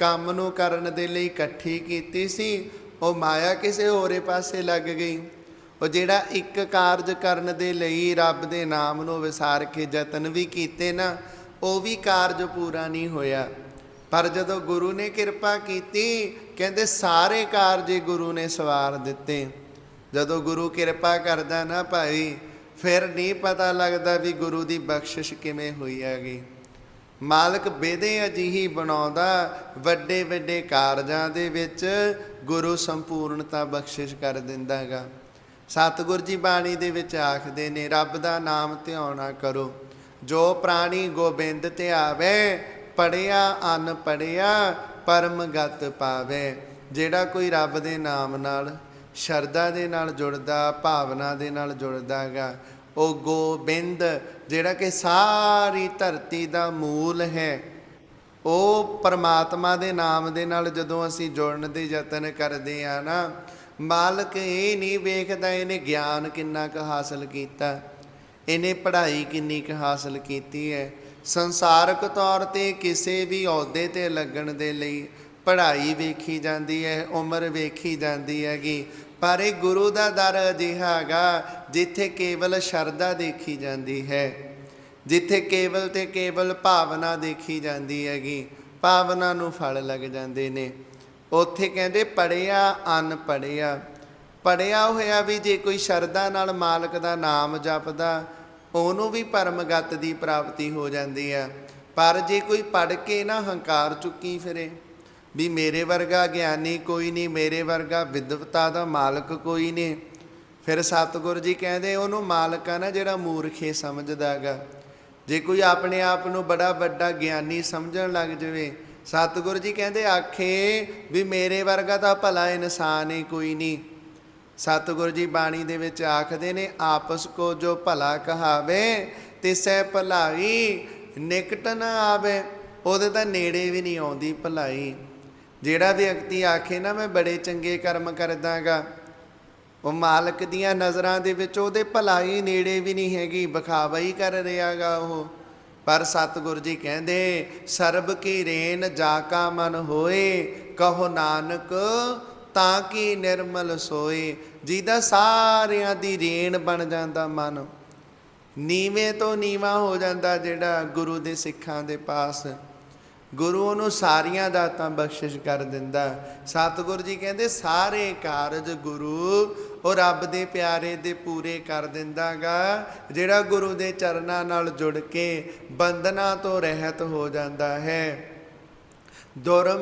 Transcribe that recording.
ਕੰਮ ਨੂੰ ਕਰਨ ਦੇ ਲਈ ਇਕੱਠੀ ਕੀਤੀ ਸੀ, ਉਹ ਮਾਇਆ ਕਿਸੇ ਹੋਰੇ ਪਾਸੇ ਲੱਗ ਗਈ। ਉਹ ਜਿਹੜਾ ਇੱਕ ਕਾਰਜ ਕਰਨ ਦੇ ਲਈ ਰੱਬ ਦੇ ਨਾਮ ਨੂੰ ਵਿਸਾਰ ਕੇ ਯਤਨ ਵੀ ਕੀਤੇ ਨਾ, ਉਹ ਵੀ ਕਾਰਜ ਪੂਰਾ ਨਹੀਂ ਹੋਇਆ। ਪਰ ਜਦੋਂ ਗੁਰੂ ਨੇ ਕਿਰਪਾ ਕੀਤੀ, ਕਹਿੰਦੇ ਸਾਰੇ ਕਾਰਜ ਹੀ ਗੁਰੂ ਨੇ ਸਵਾਰ ਦਿੱਤੇ। ਜਦੋਂ ਗੁਰੂ ਕਿਰਪਾ ਕਰਦਾ ਨਾ ਭਾਈ, ਫਿਰ ਨਹੀਂ ਪਤਾ ਲੱਗਦਾ ਵੀ ਗੁਰੂ ਦੀ ਬਖਸ਼ਿਸ਼ ਕਿਵੇਂ ਹੋਈ ਹੈਗੀ। ਮਾਲਕ ਬੇਦੇ ਅਜਿਹੀ ਬਣਾਉਂਦਾ, ਵੱਡੇ ਵੱਡੇ ਕਾਰਜਾਂ ਦੇ ਵਿੱਚ ਗੁਰੂ ਸੰਪੂਰਨਤਾ ਬਖਸ਼ਿਸ਼ ਕਰ ਦਿੰਦਾ ਦਿੰਦਾਗਾ। ਸਤਿਗੁਰ ਜੀ ਬਾਣੀ ਦੇ ਵਿੱਚ ਆਖਦੇ ਨੇ, ਰੱਬ ਦਾ ਨਾਮ ਧਿਆਉਣਾ ਕਰੋ। ਜੋ ਪ੍ਰਾਣੀ ਗੋਬਿੰਦ ਧਿਆਵੇ ਪੜਿਆ ਅਨ ਪੜਿਆ ਪਰਮ ਗਤ ਪਾਵੇ। ਜਿਹੜਾ ਕੋਈ ਰੱਬ ਦੇ ਨਾਮ ਨਾਲ, ਸ਼ਰਧਾ ਦੇ ਨਾਲ ਜੁੜਦਾ, ਭਾਵਨਾ ਦੇ ਨਾਲ ਜੁੜਦਾ ਜੁੜਦਾਗਾ ਉਹ ਗੋਬਿੰਦ, ਜਿਹੜਾ ਕਿ ਸਾਰੀ ਧਰਤੀ ਦਾ ਮੂਲ ਹੈ ਉਹ ਪਰਮਾਤਮਾ ਦੇ ਨਾਮ ਦੇ ਨਾਲ ਜਦੋਂ ਅਸੀਂ ਜੁੜਨ ਦੇ ਯਤਨ ਕਰਦੇ ਆ ਨਾ, ਮਾਲਕ ਇਹ ਨਹੀਂ ਵੇਖਦਾ ਇਹਨੇ ਗਿਆਨ ਕਿੰਨਾ ਕੁ ਹਾਸਲ ਕੀਤਾ, ਇਹਨੇ ਪੜ੍ਹਾਈ ਕਿੰਨੀ ਕੁ ਹਾਸਲ ਕੀਤੀ ਹੈ। ਸੰਸਾਰਕ ਤੌਰ ਤੇ ਕਿਸੇ ਵੀ ਅਹੁਦੇ ਤੇ ਲੱਗਣ ਦੇ ਲਈ ਪੜ੍ਹਾਈ ਵੇਖੀ ਜਾਂਦੀ ਹੈ, ਉਮਰ ਵੇਖੀ ਜਾਂਦੀ ਹੈਗੀ ਪਰ ਇਹ ਗੁਰੂ ਦਾ ਦਰ ਅਜਿਹਾ ਹੈਗਾ ਜਿੱਥੇ ਕੇਵਲ ਸ਼ਰਧਾ ਦੇਖੀ ਜਾਂਦੀ ਹੈ। ਜਿੱਥੇ ਕੇਵਲ ਤੇ ਕੇਵਲ ਭਾਵਨਾ ਦੇਖੀ ਜਾਂਦੀ ਹੈਗੀ, ਭਾਵਨਾ ਨੂੰ ਫਲ ਲੱਗ ਜਾਂਦੇ ਨੇ। ਉੱਥੇ ਕਹਿੰਦੇ ਪੜਿਆ ਅਨ ਪੜਿਆ ਪੜਿਆ ਹੋਇਆ ਵੀ ਜੇ ਕੋਈ ਸ਼ਰਧਾ ਨਾਲ ਮਾਲਕ ਦਾ ਨਾਮ ਜਪਦਾ, ਉਹਨੂੰ ਵੀ ਪਰਮਗਤ ਦੀ ਪ੍ਰਾਪਤੀ ਹੋ ਜਾਂਦੀ ਆ ਪਰ ਜੇ ਕੋਈ ਪੜ ਕੇ ਨਾ ਹੰਕਾਰ ਚੁੱਕੀ ਫਿਰੇ ਵੀ ਮੇਰੇ ਵਰਗਾ ਗਿਆਨੀ ਕੋਈ ਨਹੀਂ, ਮੇਰੇ ਵਰਗਾ ਵਿਦਵਤਾ ਦਾ ਮਾਲਕ ਕੋਈ ਨਹੀਂ। ਫਿਰ ਸਤਿਗੁਰ ਜੀ ਕਹਿੰਦੇ, ਉਹਨੂੰ ਮਾਲਕ ਆ ਨਾ ਜਿਹੜਾ ਮੂਰਖੇ ਸਮਝਦਾਗਾ ਜੇ ਕੋਈ ਆਪਣੇ ਆਪ ਨੂੰ ਬੜਾ ਵੱਡਾ ਗਿਆਨੀ ਸਮਝਣ ਲੱਗ ਜਾਵੇ, ਸਤਿਗੁਰ ਜੀ ਕਹਿੰਦੇ, ਆਖੇ ਵੀ ਮੇਰੇ ਵਰਗਾ ਤਾਂ ਭਲਾ ਇਨਸਾਨ ਹੀ ਕੋਈ ਨਹੀਂ। ਸਤਿਗੁਰ ਜੀ ਬਾਣੀ ਦੇ ਵਿੱਚ ਆਖਦੇ ਨੇ, ਆਪਸ ਕੋ ਜੋ ਭਲਾ ਕਹਾਵੇ, ਤਿਸੈ ਭਲਾਈ, ਨਿਕਟ ਨਾ ਆਵੇ। ਉਹਦੇ ਤਾਂ ਨੇੜੇ ਵੀ ਨਹੀਂ ਆਉਂਦੀ ਭਲਾਈ। ਜਿਹੜਾ ਵਿਅਕਤੀ ਆਖੇ ਨਾ, ਮੈਂ ਬੜੇ ਚੰਗੇ ਕਰਮ ਕਰਦਾਗਾ। ਉਹ ਮਾਲਕ ਦੀਆਂ ਨਜ਼ਰਾਂ ਦੇ ਵਿੱਚ ਉਹਦੇ ਭਲਾਈ ਨੇੜੇ ਵੀ ਨਹੀਂ ਹੈਗੀ ਵਿਖਾਵਾ ਹੀ ਕਰ ਰਿਹਾਗਾ ਉਹ। ਪਰ ਸਤਿਗੁਰ ਜੀ ਕਹਿੰਦੇ, ਸਰਬ ਕੀ ਰੇਨ ਜਾ ਕਾ ਮਨ ਹੋਏ, ਕਹੋ ਨਾਨਕ ਤਾਂ ਕੀ ਨਿਰਮਲ ਸੋਏ। ਜਿਹਦਾ ਸਾਰਿਆਂ ਦੀ ਰੇਨ ਬਣ ਜਾਂਦਾ ਮਨ। ਨੀਵੇਂ ਤੋਂ ਨੀਵਾ ਹੋ ਜਾਂਦਾ ਜਿਹੜਾ ਗੁਰੂ ਦੇ ਸਿੱਖਾਂ ਦੇ ਪਾਸ। ਗੁਰੂ ਉਹਨੂੰ ਸਾਰੀਆਂ ਦਾਤਾਂ ਬਖਸ਼ਿਸ਼ ਕਰ ਦਿੰਦਾ। ਸਤਿਗੁਰੂ ਜੀ ਕਹਿੰਦੇ, ਸਾਰੇ ਕਾਰਜ ਗੁਰੂ ਉਹ ਰੱਬ ਦੇ ਪਿਆਰੇ ਦੇ ਪੂਰੇ ਕਰ ਦਿੰਦਾਗਾ। ਜਿਹੜਾ ਗੁਰੂ ਦੇ ਚਰਨਾਂ ਨਾਲ ਜੁੜ ਕੇ ਬੰਧਨਾਂ ਤੋਂ ਰਹਿਤ ਹੋ ਜਾਂਦਾ ਹੈ। ਦੁਰਮ